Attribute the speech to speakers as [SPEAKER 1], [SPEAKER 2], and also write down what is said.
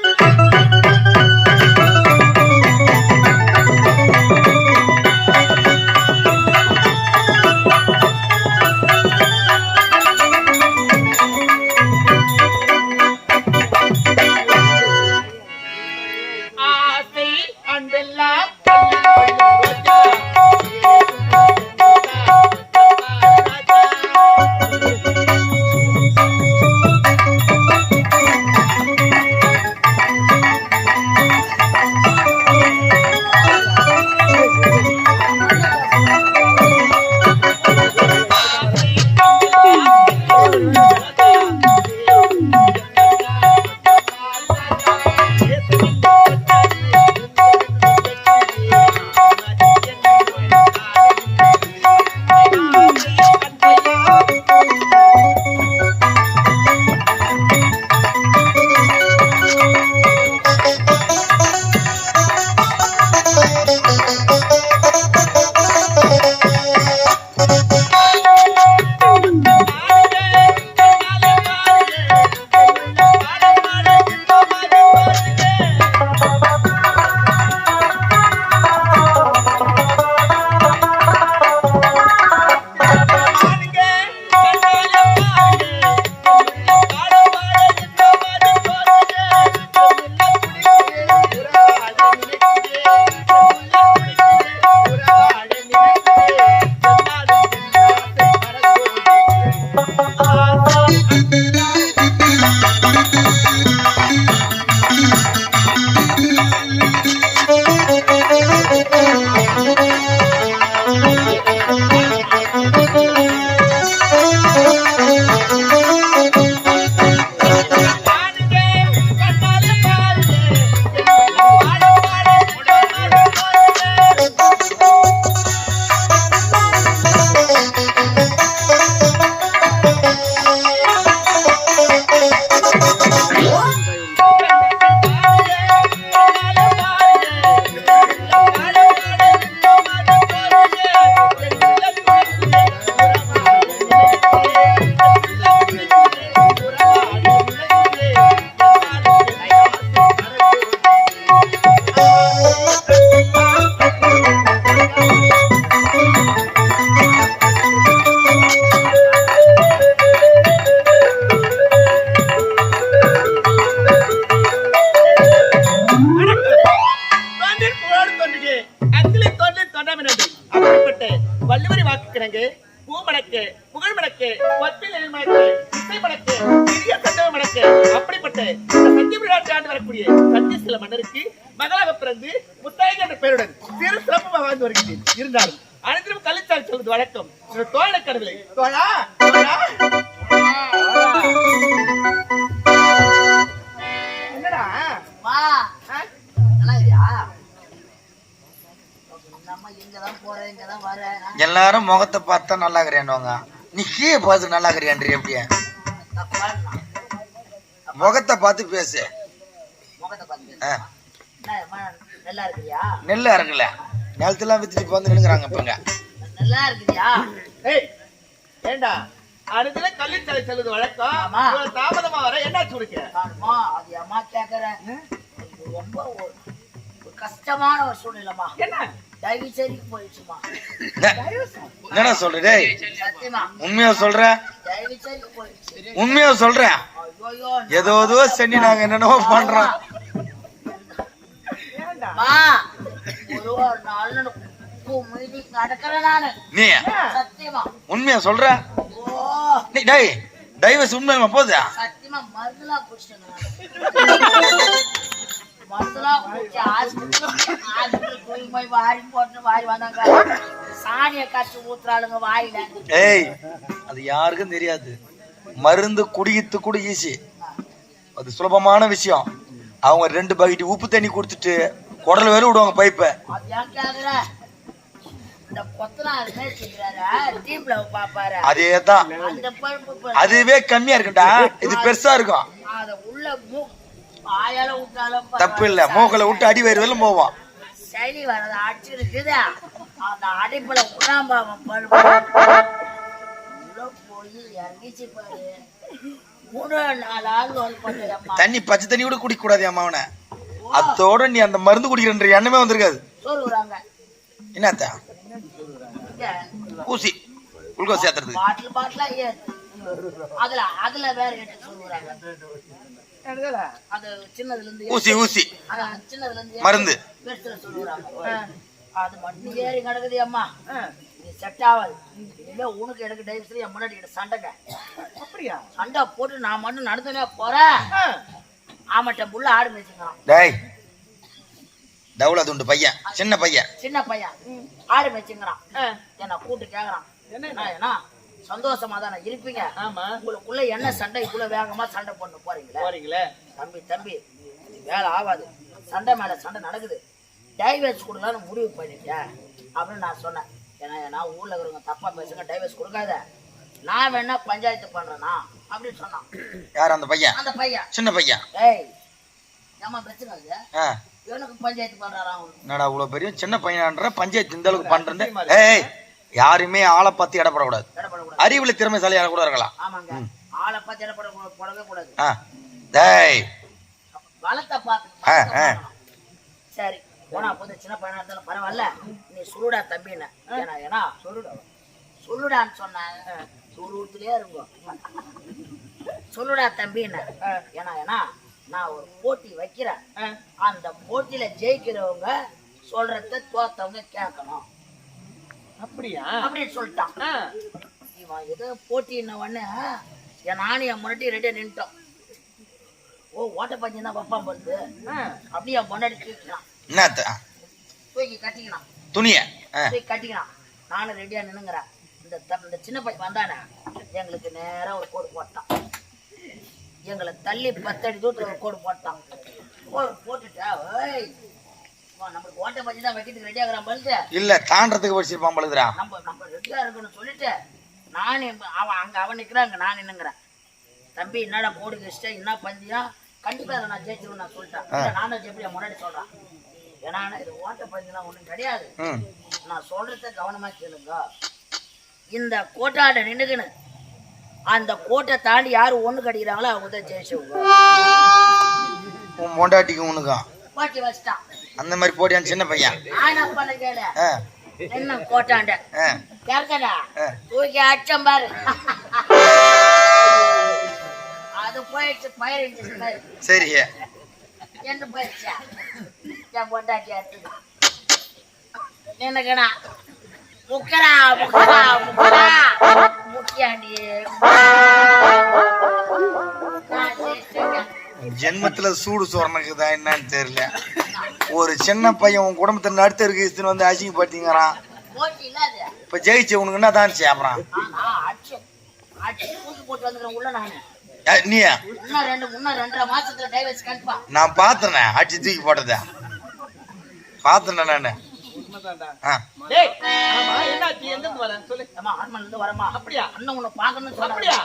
[SPEAKER 1] Thank you. புகழ் மடக்கு ஒற்பில் எழில் மடக்கு இசை மடக்கு சிறிய சந்தவ மடக்கு. அப்படிப்பட்ட இந்த சத்திய விளையாட்டு ஆண்டு வரக்கூடிய சத்திய சில மன்னருக்கு மகளாக பிறந்து முத்தாயக என்ற பெயருடன் சிறு சிறப்பாக வாழ்ந்து வருகிறேன். இருந்தாலும் அனைத்திலும் கள்ளிச்சால் சொல்வது வழக்கம். தோழ கடவுளை. தோழா தோழா. என்னடா?
[SPEAKER 2] வா.
[SPEAKER 3] எல்லாரும் முகத்தை பார்த்தா நல்லா இருக்கிறேன்னுவாங்க. நீ கீழே பார்த்து நல்லா இருக்கிறேன் எப்படியா முகத்தை பார்த்து பேசு.
[SPEAKER 2] என்ன, நல்லா இருக்கிறியா
[SPEAKER 3] நெல் இறங்கல நிலத்தெல்லாம் வித்துட்டு வந்து நின்னுங்கிறாங்க இப்பங்க
[SPEAKER 2] நல்லா இருக்கிறியா
[SPEAKER 1] ஏய் ஏண்டா? அடுத்துல கள்ளிச்சாலை செல்வது வழக்கம். தாமதமா வர என்னாச்சு உனக்கு?
[SPEAKER 2] அம்மா அது அம்மா கேக்குறேன் ரொம்ப கஷ்டமான ஒரு சூழ்நிலைமா
[SPEAKER 1] என்ன?
[SPEAKER 2] தயவு செய்து போயிடுச்சுமா
[SPEAKER 3] என்னடா சொல்ற? டேய் உண்மையா சொல்ற? உண்மையா சொல்றேன் ஏதோ ஏதோ சென்னி நாங்க என்னென்னவோ பண்றோம். நீ உண்மையா சொல்ற?
[SPEAKER 2] ஓ.
[SPEAKER 3] நீ டேய் டைவர்ஸ் உண்மையா
[SPEAKER 2] ஹாஸ்பிட்டல் போய் போய் வாரி போட்டு வாரி வந்தாங்க சாணியை காய்ச்சி ஊத்துறாளுங்க வாயில.
[SPEAKER 3] ஏய் அது யாருக்கும் தெரியாது. மருந்து குடிக்கிறது கூட ஈஸி அது சுலபமான விஷயம். அவங்க ரெண்டு பக்கெட் உப்பு தண்ணி குடுத்துட்டு குடல் வேற விடுவாங்க பைப்பை.
[SPEAKER 2] அது
[SPEAKER 3] தான். அதுவே கம்மியா இருக்குண்டா இது பெருசா இருக்கும். தப்பு இல்ல. மூக்கல விட்டு அடி வயிறு வரலும் போவோம்
[SPEAKER 2] சளி வரது அடிச்சு இருக்குது அந்த அடைப்புல பழுப்பு உள்ள போய் இறங்கிச்சு பாரு. மூணு
[SPEAKER 3] தண்ணி பச்சை தண்ணி கூட குடிக்க கூடாது அம்மா அவனை. அத்தோட நீ அந்த மருந்து குடிக்கிறன்ற எண்ணமே வந்திருக்காது. என்னத்தா ஊசி. குளுக்கோஸ்
[SPEAKER 2] ஏறு அதுல அதுல வேற என்ன சொல்லுறாங்க?
[SPEAKER 3] ஊசி ஊசி.
[SPEAKER 2] ஆ, சின்னதுல இருந்து
[SPEAKER 3] மருந்து.
[SPEAKER 2] அது மட்டும் ஏறி கிடக்குது அம்மா. செட் ஆகாது. இல்ல உனக்கு எனக்கு டைவர்ஸ்ல என் முன்னாடி சண்டைங்க.
[SPEAKER 1] அப்படியா?
[SPEAKER 2] சண்டை போட்டு நான் மட்டும் நடந்துனே போறேன். ஆமாட்ட புள்ள ஆடு மேய்ச்சிக்கிறான்.
[SPEAKER 3] டேய். டவுல துண்டு பையன். சின்ன பையன்.
[SPEAKER 2] சின்ன பையன். ஆடு மேய்ச்சிக்கிறான். என்ன கூட்டு கேக்குறான். என்ன? சந்தோஷமா தானே இருப்பீங்க.
[SPEAKER 1] ஆமா.
[SPEAKER 2] உங்களுக்குள்ள என்ன சண்டை இவ்வளவு வேகமா சண்டை பண்ண போறீங்களே?
[SPEAKER 1] போறீங்களே?
[SPEAKER 2] தம்பி தம்பி வேலை ஆகாது. சண்டை மேல சண்டை நடக்குது. டைவர்ஸ் கொடுக்கலாம்னு முடிவு பண்ணிட்டேன் அப்படின்னு நான் சொன்னேன். ஏன்னா ஏன்னா ஊர்ல இருக்கிறவங்க தப்பா பேசுங்க டைவர்ஸ் கொடுக்காத. நான் வேணா பஞ்சாயத்து பண்றேனா? அப்படின்னு சொன்னான்.
[SPEAKER 3] யார் அந்த பையன்?
[SPEAKER 2] அந்த பையன்.
[SPEAKER 3] சின்ன பையன்.
[SPEAKER 2] ஏய் ஏமா பிரச்சனை இல்ல
[SPEAKER 3] ஆ.
[SPEAKER 2] இவனுக்கு பஞ்சாயத்து பண்றாராம் அவனு?
[SPEAKER 3] என்னடா இவ்வளவு பெரிய சின்ன பையனான்ற பஞ்சாயத்து இந்த அளவுக்கு பண்றேன் ஏய் யாருமே ஆளை பார்த்து இடப்படக்கூடாது. அறிவுல திறமைசாலியாக கூட இருக்கலாம்.
[SPEAKER 2] ஆமாங்க. ஆளை பார்த்து இடப்பட போடவே கூடாது
[SPEAKER 3] ஆ. டேய்.
[SPEAKER 2] வளத்தை பார்த்து. சரி போனா போது சின்ன பையனா இருந்தாலும் பரவாயில்ல. நீ சுருடா தம்பின்னு. ஏன்னா ஏன்னா சொல்லுடா சொல்லுடான்னு சொன்ன சுருட்டுலயே இருக்கும். சொல்லுடா தம்பின்னு. ஏன்னா ஏன்னா நான் ஒரு போட்டி வைக்கிறேன். அந்த போட்டியில ஜெயிக்கிறவங்க சொல்றத தோத்தவங்க கேட்கணும்.
[SPEAKER 1] அப்படியா?
[SPEAKER 2] அப்படின்னு சொல்லிட்டான். இவன் ஏதோ போட்டின்ன உடனே என் நானும் என் முன்னாடி ரெடியா நின்ட்டோம் ஓ ஓட்ட பஞ்சம் தான் வப்பான் போகுது
[SPEAKER 1] ஆ.
[SPEAKER 2] அப்படியே என் முன்னாடி தூக்கினான்
[SPEAKER 3] என்னத்த
[SPEAKER 2] தூக்கி கட்டிக்கினான்.
[SPEAKER 3] துணிய?
[SPEAKER 2] தூக்கி கட்டிக்கினான். நானும் ரெடியா நின்னுங்கிறேன். இந்த இந்த சின்ன பையன் வந்தானே எங்களுக்கு நேரா ஒரு கோடு போட்டான். எங்களை தள்ளி பத்தடி தூரத்துல ஒரு கோடு போட்டான். கோடு போட்டுட்டா ஓய் நம்மளுக்கு ஓட்ட பஞ்சம் தான் வைக்கிறதுக்கு ரெடியா இருக்கிறான் பழுது
[SPEAKER 3] இல்ல தாண்டறதுக்கு படிச்சிருப்பான் பழுதுடா
[SPEAKER 2] நம்ம நம்ம ரெடியா இருக்கணும்னு சொல்லிட்டு நானே அவன் அங்க அவன் நிக்கிறான் அங்க நான் நின்னுங்கிறேன். தம்பி என்னடா போடு கஷ்டம் என்ன பந்தயம் கண்டிப்பா இதை நான் ஜெயிச்சிருவேன் நான் சொல்லிட்டேன். நானும் எப்படி முன்னாடி சொல்றேன்? ஏன்னா இது ஓட்ட பந்தயம்லாம் ஒண்ணும் கிடையாது. நான் சொல்றத கவனமா கேளுங்க. இந்த கோட்டாட நின்னுக்குன்னு அந்த கோட்டை தாண்டி யாரு ஒண்ணு கடிக்கிறாங்களோ அவங்க தான் ஜெயிச்சவங்க
[SPEAKER 3] உன் பொண்டாட்டிக்கு உனக்கும்.
[SPEAKER 2] பாட்டி வச்சிட்டான்.
[SPEAKER 3] அந்த மாதிரி போடியான் சின்ன பையன்?
[SPEAKER 2] ஆனா பண்ண கேளு.
[SPEAKER 3] ஆ.
[SPEAKER 2] என்ன கோட்டாண்ட? கேட்கடா. தூக்கி அச்சம் பாரு. அது போயிடுச்சு பாரு
[SPEAKER 3] சரி
[SPEAKER 2] என்ன போயிடுச்சா என் பொண்டாட்டி அடுத்தது நின்னுக்கணா முக்கரா முக்கரா முக்கரா முக்கியாண்டி.
[SPEAKER 3] ஜென்மத்துல சூடு சோறனுக்குதா என்னன்னு தெரியல. ஒரு சின்ன பையன் உன் குடும்பத்தை நடுத்தருக்கு இழுத்துன்னு வந்து அசிங்கப்படுத்திங்கிறான்
[SPEAKER 2] போட்டி இல்லாது
[SPEAKER 3] இப்ப ஜெயிச்ச உனக்கு என்ன தான்
[SPEAKER 2] வந்துக்கிறேன் உள்ள நானு.
[SPEAKER 3] பார்த்தனே அடிச்சு தூக்கி போட்டத. பார்த்தனே நானு.
[SPEAKER 1] அப்படியா?
[SPEAKER 2] அண்ணன் உன்னை பார்க்கணும்னு
[SPEAKER 1] அப்படியா?